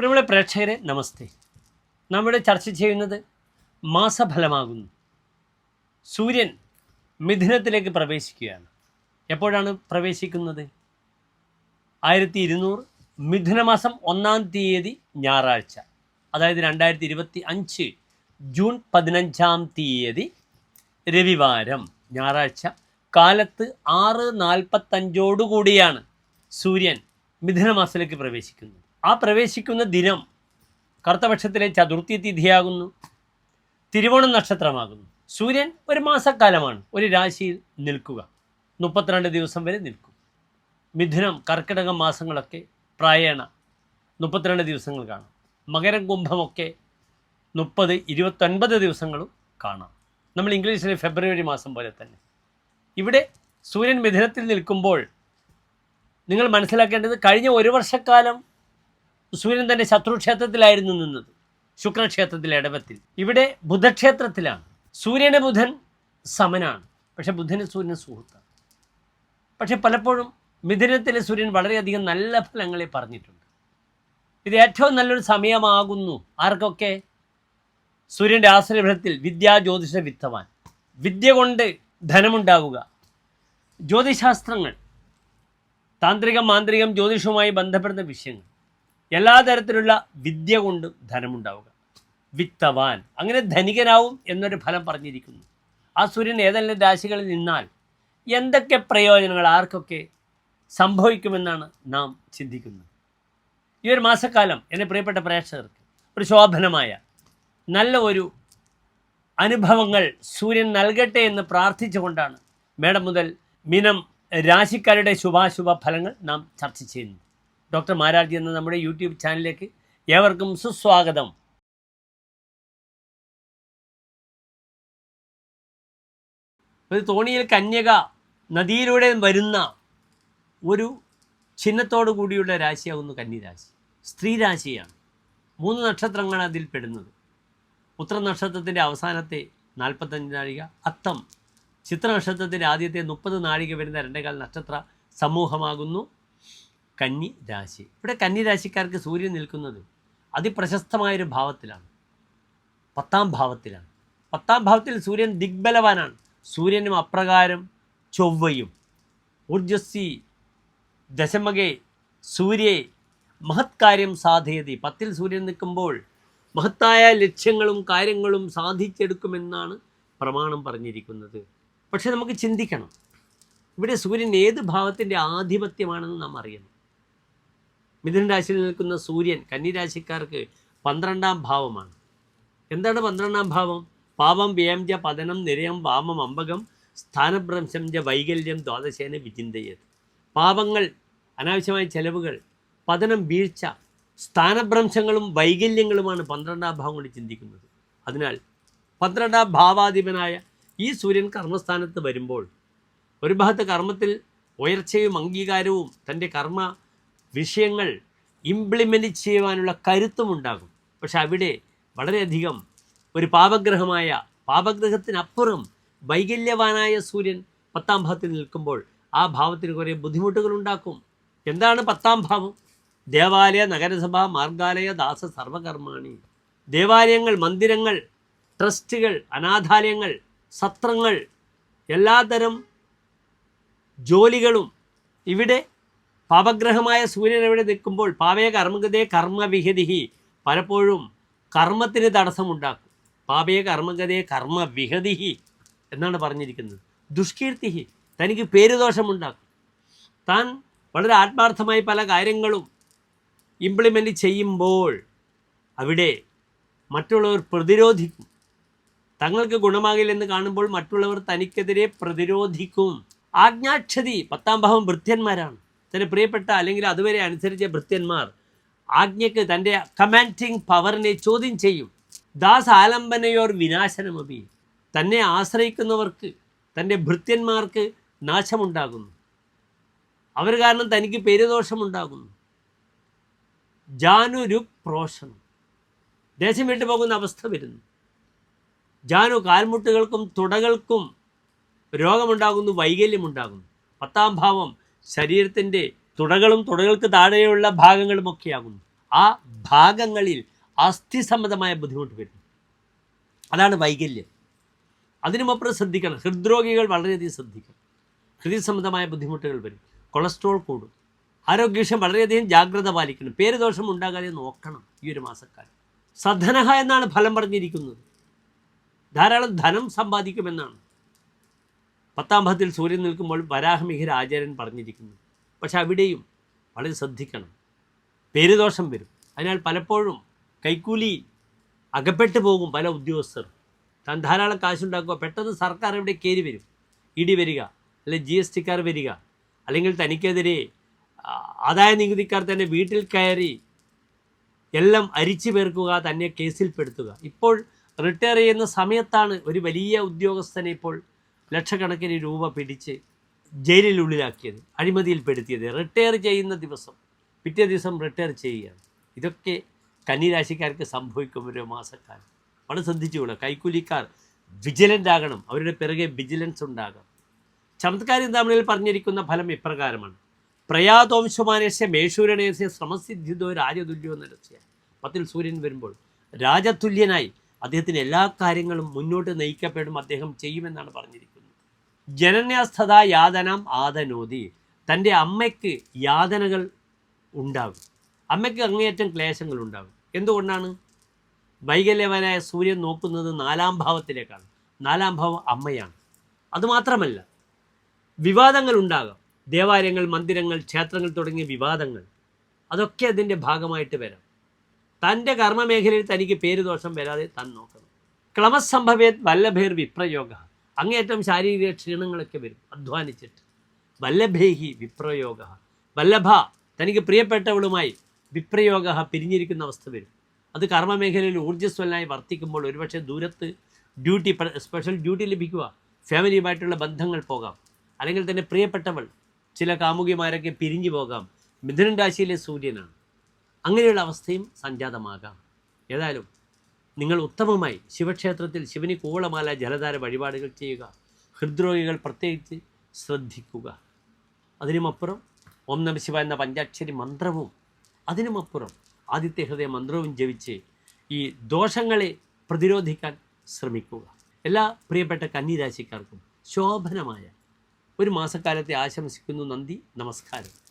പ്രിയമുള്ള പ്രേക്ഷകരെ നമസ്തേ. നമ്മുടെ ചർച്ച ചെയ്യുന്നത് മാസഫലമാകുന്നു. സൂര്യൻ മിഥുനത്തിലേക്ക് പ്രവേശിക്കുകയാണ്. എപ്പോഴാണ് പ്രവേശിക്കുന്നത്? ആയിരത്തി ഇരുന്നൂറ് മിഥുനമാസം ഒന്നാം തീയതി ഞായറാഴ്ച അതായത് രണ്ടായിരത്തി ഇരുപത്തി അഞ്ച് ജൂൺ പതിനഞ്ചാം തീയതി രവിവാരം ഞായറാഴ്ച. കാലത്ത് ആറ് നാൽപ്പത്തഞ്ചോടുകൂടിയാണ് സൂര്യൻ മിഥുനമാസത്തിലേക്ക് പ്രവേശിക്കുന്നത്. ആ പ്രവേശിക്കുന്ന ദിനം കറുത്തപക്ഷത്തിലെ ചതുർത്ഥി തിഥിയാകുന്നു. തിരുവോണം നക്ഷത്രമാകുന്നു. സൂര്യൻ ഒരു മാസക്കാലമാണ്. ഒരു രാശിയിൽ നിൽക്കുക. മുപ്പത്തിരണ്ട് ദിവസം വരെ നിൽക്കും. മിഥുനം കർക്കിടക മാസങ്ങളൊക്കെ പ്രായേണ. മുപ്പത്തിരണ്ട് ദിവസങ്ങൾ കാണാം. മകരം കുംഭമൊക്കെ മുപ്പത് ഇരുപത്തൊൻപത് ദിവസങ്ങളും കാണാം. നമ്മൾ ഇംഗ്ലീഷിലെ ഫെബ്രുവരി മാസം പോലെ തന്നെ. ഇവിടെ സൂര്യൻ മിഥുനത്തിൽ നിൽക്കുമ്പോൾ നിങ്ങൾ മനസ്സിലാക്കേണ്ടത് കഴിഞ്ഞ ഒരു വർഷക്കാലം സൂര്യൻ തന്റെ ശത്രുക്ഷേത്രത്തിലായിരുന്നു നിന്നത്. ശുക്രക്ഷേത്രത്തിലെ ഇടവത്തിൽ. ഇവിടെ ബുധക്ഷേത്രത്തിലാണ്. സൂര്യന് ബുധൻ സമനാണ്. പക്ഷെ ബുധന് സൂര്യന് സുഹൃത്താണ്. പക്ഷെ പലപ്പോഴും മിഥുനത്തിലെ സൂര്യൻ വളരെയധികം നല്ല ഫലങ്ങളെ പറഞ്ഞിട്ടുണ്ട്. ഇത് ഏറ്റവും നല്ലൊരു സമയമാകുന്നു. ആർക്കൊക്കെ? സൂര്യന്റെ ആശ്രയഫലത്തിൽ വിദ്യാ ജ്യോതിഷ വിത്തവാൻ. വിദ്യ കൊണ്ട് ധനമുണ്ടാവുക. ജ്യോതിശാസ്ത്രങ്ങൾ താന്ത്രികം മാന്ത്രികം ജ്യോതിഷവുമായി ബന്ധപ്പെടുന്ന വിഷയങ്ങൾ. എല്ലാ തരത്തിലുള്ള വിദ്യ കൊണ്ടും ധനമുണ്ടാവുക. വിത്തവാൻ. അങ്ങനെ ധനികനാവും എന്നൊരു ഫലം പറഞ്ഞിരിക്കുന്നു. ആ സൂര്യൻ ഏതെല്ലാം രാശികളിൽ നിന്നാൽ എന്തൊക്കെ പ്രയോജനങ്ങൾ ആർക്കൊക്കെ സംഭവിക്കുമെന്നാണ് നാം ചിന്തിക്കുന്നത്. ഈ ഒരു മാസക്കാലം എന്റെ പ്രിയപ്പെട്ട പ്രേക്ഷകർക്ക് ഒരു ശോഭനമായ നല്ല ഒരു അനുഭവങ്ങൾ സൂര്യൻ നൽകട്ടെ എന്ന് പ്രാർത്ഥിച്ചുകൊണ്ടാണ് മേഡം മുതൽ മിനം രാശിക്കാരുടെ ശുഭാശുഭ ഫലങ്ങൾ നാം ചർച്ച ചെയ്യുന്നു ഡോക്ടർ മാരാർജി എന്ന നമ്മുടെ യൂട്യൂബ് ചാനലിലേക്ക് ഏവർക്കും സുസ്വാഗതം. ഒരു തോണിയിൽ കന്യക നദിയിലൂടെ വരുന്ന ഒരു ചിഹ്നത്തോടു കൂടിയുള്ള രാശിയാകുന്നു കന്നിരാശി. സ്ത്രീരാശിയാണ് മൂന്ന് നക്ഷത്രങ്ങളാണ് അതിൽ പെടുന്നത്. ഉത്തര നക്ഷത്രത്തിന്റെ അവസാനത്തെ നാൽപ്പത്തഞ്ച് നാഴിക അത്തം ചിത്ര നക്ഷത്രത്തിന്റെ ആദ്യത്തെ മുപ്പത് നാഴിക വരുന്ന രണ്ടേകാൽ നക്ഷത്ര സമൂഹമാകുന്നു. കന്നി രാശി. ഇവിടെ കന്നി രാശിക്കാർക്ക് സൂര്യൻ നിൽക്കുന്നത് അതിപ്രശസ്തമായൊരു ഭാവത്തിലാണ്. പത്താം ഭാവത്തിലാണ്. പത്താം ഭാവത്തിൽ സൂര്യൻ ദിഗ്ബലവാനാണ്. സൂര്യനും അപ്രകാരം ചൊവ്വയും. ഊർജസ്വി ദശമകെ സൂര്യെ മഹത്കാര്യം സാധയതി. പത്തിൽ സൂര്യൻ നിൽക്കുമ്പോൾ മഹത്തായ ലക്ഷ്യങ്ങളും കാര്യങ്ങളും സാധിച്ചെടുക്കുമെന്നാണ് പ്രമാണം പറഞ്ഞിരിക്കുന്നത്. പക്ഷെ നമുക്ക് ചിന്തിക്കണം. ഇവിടെ സൂര്യൻ ഏത് ഭാവത്തിന്റെ ആധിപത്യമാണെന്ന് നാം അറിയണം. മിഥുന രാശിയിൽ നിൽക്കുന്ന സൂര്യൻ കന്നിരാശിക്കാർക്ക് പന്ത്രണ്ടാം ഭാവമാണ്. എന്താണ് പന്ത്രണ്ടാം ഭാവം? പാപം വ്യയം ജ പതനം നിരയം വാമം അമ്പകം സ്ഥാനഭ്രംശം ജ വൈകല്യം ദ്വാദശേന വിചിന്തയത്. പാപങ്ങൾ അനാവശ്യമായ ചെലവുകൾ പതനം വീഴ്ച സ്ഥാനഭ്രംശങ്ങളും വൈകല്യങ്ങളുമാണ് പന്ത്രണ്ടാം ഭാവം കൊണ്ട് ചിന്തിക്കുന്നത്. അതിനാൽ പന്ത്രണ്ടാം ഭാവാധിപനായ ഈ സൂര്യൻ കർമ്മസ്ഥാനത്ത് വരുമ്പോൾ ഒരു ഭാഗത്ത് കർമ്മത്തിൽ ഉയർച്ചയും അംഗീകാരവും തന്റെ കർമ്മ വിഷയങ്ങൾ ഇംപ്ലിമെന്റ് ചെയ്യുവാനുള്ള കരുത്തും ഉണ്ടാകും പക്ഷെ അവിടെ വളരെയധികം ഒരു പാപഗ്രഹമായ പാപഗ്രഹത്തിനപ്പുറം വൈകല്യവാനായ സൂര്യൻ പത്താം ഭാവത്തിൽ നിൽക്കുമ്പോൾ ആ ഭാവത്തിന് കുറേ ബുദ്ധിമുട്ടുകൾ ഉണ്ടാക്കും. എന്താണ് പത്താം ഭാവം? ദേവാലയ നഗരസഭ മാർഗാലയ ദാസ സർവകർമാണി. ദേവാലയങ്ങൾ മന്ദിരങ്ങൾ ട്രസ്റ്റുകൾ അനാഥാലയങ്ങൾ സത്രങ്ങൾ എല്ലാതരം ജോലികളും ഇവിടെ പാപഗ്രഹമായ സൂര്യൻ എവിടെ നിൽക്കുമ്പോൾ പാവയ കർമ്മഗതേ കർമ്മവിഹതിഹി. പലപ്പോഴും കർമ്മത്തിന് തടസ്സമുണ്ടാക്കും. പാപയ കർമ്മഗതേ കർമ്മവിഹതിഹി എന്നാണ് പറഞ്ഞിരിക്കുന്നത്. ദുഷ്കീർത്തിഹി തനിക്ക് പേരുദോഷമുണ്ടാക്കും. താൻ വളരെ ആത്മാർത്ഥമായി പല കാര്യങ്ങളും ഇംപ്ലിമെന്റ് ചെയ്യുമ്പോൾ അവിടെ മറ്റുള്ളവർ പ്രതിരോധിക്കും. തങ്ങൾക്ക് ഗുണമാകില്ലെന്ന് കാണുമ്പോൾ മറ്റുള്ളവർ തനിക്കെതിരെ പ്രതിരോധിക്കും. ആജ്ഞാക്ഷതി പത്താം ഭാവം ഭൃത്യന്മാരാണ് തന്റെ പ്രിയപ്പെട്ട അല്ലെങ്കിൽ അതുവരെ അനുസരിച്ച ഭൃത്യന്മാർ ആജ്ഞയ്ക്ക് തന്റെ കമാൻഡിങ് പവറിനെ ചോദ്യം ചെയ്യും. ദാസ് ആലംബനയോർ വിനാശനമപി തന്നെ ആശ്രയിക്കുന്നവർക്ക് തന്റെ ഭൃത്യന്മാർക്ക് നാശമുണ്ടാകുന്നു. അവർ കാരണം തനിക്ക് പെരുദോഷമുണ്ടാകുന്നു. ജാനുരു പ്രോഷണം ദേശം വിട്ടു പോകുന്ന അവസ്ഥ വരുന്നു. ജാനു കാൽമുട്ടുകൾക്കും തുടകൾക്കും രോഗമുണ്ടാകുന്നു വൈകല്യമുണ്ടാകുന്നു. പത്താം ഭാവം ശരീരത്തിന്റെ തുടകളും തുടകൾക്ക് താഴെയുള്ള ഭാഗങ്ങളും ഒക്കെയാകുന്നു. ആ ഭാഗങ്ങളിൽ അസ്ഥിസംബന്ധമായ ബുദ്ധിമുട്ട് വരുന്നു. അതാണ് വൈകല്യം. അതിനുമപ്പുറം ശ്രദ്ധിക്കണം. ഹൃദ്രോഗികൾ വളരെയധികം ശ്രദ്ധിക്കണം. ഹൃദയ സംബന്ധമായ ബുദ്ധിമുട്ടുകൾ വരും. കൊളസ്ട്രോൾ കൂടും. ആരോഗ്യവിഷയം വളരെയധികം ജാഗ്രത പാലിക്കണം. പേരുദോഷം ഉണ്ടാകാതെ നോക്കണം ഈ ഒരു മാസക്കാലം. സധനഹ എന്നാണ് ഫലം പറഞ്ഞിരിക്കുന്നത്. ധാരാളം ധനം സമ്പാദിക്കുമെന്നാണ്. പത്താം ഭാവത്തിൽ സൂര്യൻ നിൽക്കുമ്പോൾ വരാഹമിഹിര ആചാര്യൻ പറഞ്ഞിരിക്കുന്നു. പക്ഷെ അവിടെയും വളരെ ശ്രദ്ധിക്കണം. പേരുദോഷം വരും. അതിനാൽ പലപ്പോഴും കൈക്കൂലി അകപ്പെട്ടു പോകും പല ഉദ്യോഗസ്ഥർ. താൻ ധാരാളം കാശുണ്ടാക്കുക പെട്ടെന്ന് സർക്കാർ ഇവിടെ കയറി വരും. ഇടി വരിക അല്ലെങ്കിൽ ജി എസ് ടിക്കാർ വരിക അല്ലെങ്കിൽ തനിക്കെതിരെ ആദായ നികുതിക്കാർ തന്നെ വീട്ടിൽ കയറി എല്ലാം അരിച്ചു പേർക്കുക തന്നെ കേസിൽപ്പെടുത്തുക. ഇപ്പോൾ റിട്ടയർ ചെയ്യുന്ന സമയത്താണ് ഒരു വലിയ ഉദ്യോഗസ്ഥനെ ഇപ്പോൾ ലക്ഷക്കണക്കിന് രൂപ പിടിച്ച് ജയിലിനുള്ളിലാക്കിയത് അഴിമതിയിൽപ്പെടുത്തിയത് റിട്ടയർ ചെയ്യുന്ന ദിവസം പിറ്റേ ദിവസം റിട്ടയർ ചെയ്യുകയാണ്. ഇതൊക്കെ കന്നിരാശിക്കാർക്ക് സംഭവിക്കും ഒരു മാസക്കാലം. വളരെ ശ്രദ്ധിച്ചുകൂടാ കൈക്കൂലിക്കാർ വിജിലന്റ് ആകണം അവരുടെ പിറകെ വിജിലൻസ് ഉണ്ടാകണം. ചമത്കാരി തമിഴിൽ പറഞ്ഞിരിക്കുന്ന ഫലം ഇപ്രകാരമാണ്. പ്രയാതോംശമാനേശ്യ മേശൂരണേശ്യ ശ്രമസിദ്ധിതോ രാജതുല്യോ നരസ്യ പത്തിൽ സൂര്യൻ വരുമ്പോൾ രാജതുല്യനായി അദ്ദേഹത്തിന് എല്ലാ കാര്യങ്ങളും മുന്നോട്ട് നയിക്കപ്പെടും അദ്ദേഹം ചെയ്യുമെന്നാണ് പറഞ്ഞിരിക്കുന്നത്. ജനന്യാസ്ഥത യാതനം ആദനോതി തന്റെ അമ്മയ്ക്ക് യാതനകൾ ഉണ്ടാകും. അമ്മയ്ക്ക് അങ്ങേയറ്റം ക്ലേശങ്ങൾ ഉണ്ടാകും. എന്തുകൊണ്ടാണ്? വൈകല്യവനായ സൂര്യൻ നോക്കുന്നത് നാലാം ഭാവത്തിലേക്കാണ്. നാലാം ഭാവം അമ്മയാണ്. അതുമാത്രമല്ല വിവാദങ്ങൾ ഉണ്ടാകാം. ദേവാലയങ്ങൾ മന്ദിരങ്ങൾ ക്ഷേത്രങ്ങൾ തുടങ്ങിയ വിവാദങ്ങൾ അതൊക്കെ അതിന്റെ ഭാഗമായിട്ട് വരാം. തന്റെ കർമ്മമേഖലയിൽ തനിക്ക് പേരുദോഷം വരാതെ താൻ നോക്കണം. ക്ലമസംഭവേത് വല്ലഭേർ വിപ്രയോഗ. അങ്ങേയറ്റം ശാരീരിക ക്ഷീണങ്ങളൊക്കെ വരും. അധ്വാനിച്ചിട്ട്. വല്ലഭേഹി വിപ്രയോഗ. വല്ലഭ തനിക്ക് പ്രിയപ്പെട്ടവളുമായി വിപ്രയോഗ പിരിഞ്ഞിരിക്കുന്ന അവസ്ഥ വരും. അത് കർമ്മമേഖലയിൽ ഊർജസ്വലനായി വർത്തിക്കുമ്പോൾ ഒരുപക്ഷെ ദൂരത്ത് ഡ്യൂട്ടി സ്പെഷ്യൽ ഡ്യൂട്ടി ലഭിക്കുക ഫാമിലിയുമായിട്ടുള്ള ബന്ധങ്ങൾ പോകാം. അല്ലെങ്കിൽ തന്നെ പ്രിയപ്പെട്ടവൾ ചില കാമുകിമാരൊക്കെ പിരിഞ്ഞു പോകാം. മിഥുനൻ രാശിയിലെ സൂര്യനാണ്. അങ്ങനെയുള്ള അവസ്ഥയും സംജാതമാകാം. ഏതായാലും നിങ്ങൾ ഉത്തമമായി ശിവക്ഷേത്രത്തിൽ ശിവന് കൂവളമാല ജലധാര വഴിപാടുകൾ ചെയ്യുക. ഹൃദ്രോഗികൾ പ്രത്യേകിച്ച് ശ്രദ്ധിക്കുക. അതിനുമപ്പുറം ഓം നമ ശിവ എന്ന പഞ്ചാക്ഷരി മന്ത്രവും അതിനുമപ്പുറം ആദിത്യ ഹൃദയ മന്ത്രവും ജപിച്ച് ഈ ദോഷങ്ങളെ പ്രതിരോധിക്കാൻ ശ്രമിക്കുക. എല്ലാ പ്രിയപ്പെട്ട കന്നിരാശിക്കാർക്കും ശോഭനമായ ഒരു മാസക്കാലത്തെ ആശംസിക്കുന്നു നന്ദി നമസ്കാരം.